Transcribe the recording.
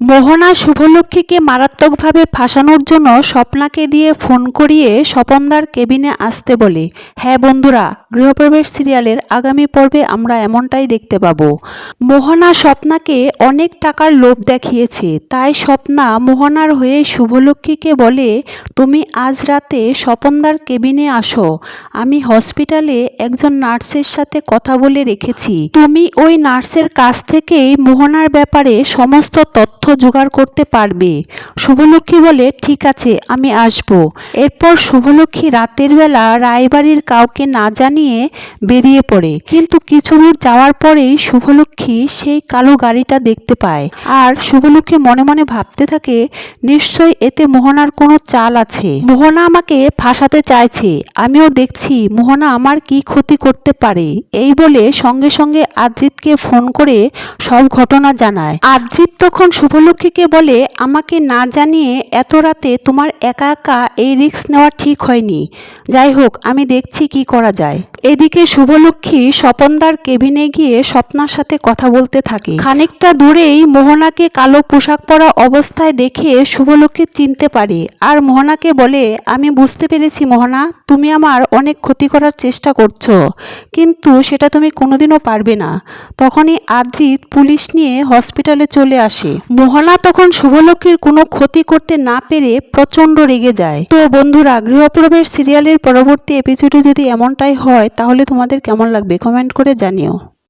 মোহনা শুভলক্ষ্মীকে মারাত্মকভাবে ফাঁসানোর জন্য স্বপ্নাকে দিয়ে ফোন করিয়ে স্বপনদার কেবিনে আসতে বলে হ্যাঁ বন্ধুরা, গৃহপ্রবেশ সিরিয়ালের আগামী পর্বে আমরা এমনটাই দেখতে পাবো। মোহনা স্বপ্নাকে অনেক টাকার লোভ দেখিয়েছে, তাই স্বপ্না মোহনার হয়ে শুভলক্ষ্মীকে বলে, তুমি আজ রাতে স্বপনদার কেবিনে আসো। আমি হসপিটালে একজন নার্সের সাথে কথা বলে রেখেছি। তুমি ওই নার্সের কাছ থেকেই মোহনার ব্যাপারে সমস্ত তথ্য জোগাড় করতে পারবে। শুভলক্ষ্মী বলে, ঠিক আছে, আমি আসব। এরপর শুভলক্ষ্মী রাতের বেলা রায়বাড়ির কাউকে না জানিয়ে বেরিয়ে পড়ে। কিন্তু কিছু দূর যাওয়ার পরেই শুভলক্ষ্মী সেই কালো গাড়িটা দেখতে পায়। আর শুভলক্ষ্মী মনে মনে ভাবতে থাকে নিশ্চয় এতে মোহনার কোনো চাল আছে। মোহনা আমাকে ফাঁসাতে চাইছে। আমিও দেখছি মোহনা আমার কি ক্ষতি করতে পারে। এই বলে সঙ্গে সঙ্গে আদ্রিতকে ফোন করে সব ঘটনা জানায়। আদ্রিত তখন শুভলক্ষ্মীকে বলে, আমাকে না জানিয়ে এত রাতে তোমার একা একা এই রিস্ক নেওয়া ঠিক হয়নি। যাই হোক, আমি দেখছি কি করা যায়। এদিকে শুভলক্ষ্মী স্বপনদার কেবিনে গিয়ে স্বপ্নার সাথে কথা বলতে থাকে। খানিকটা দূরেই মোহনাকে কালো পোশাক পরা অবস্থায় দেখে শুভলক্ষ্মী চিনতে পারে আর মোহনাকে বলে, আমি বুঝতে পেরেছি মোহনা, তুমি আমার অনেক ক্ষতি করার চেষ্টা করছ, কিন্তু সেটা তুমি কোনোদিনও পারবে না। তখনই আদ্রিত পুলিশ নিয়ে হসপিটালে চলে আসে। মোহনা তখন শুভলক্ষীর কোনো ক্ষতি করতে না পেরে প্রচণ্ড রেগে যায়। তো বন্ধুরা, গৃহপ্রবেশ সিরিয়ালের পরবর্তী এপিসোডে যদি এমনটাই হয়, তাহলে তোমাদের কেমন লাগবে? কমেন্ট করে জানিও।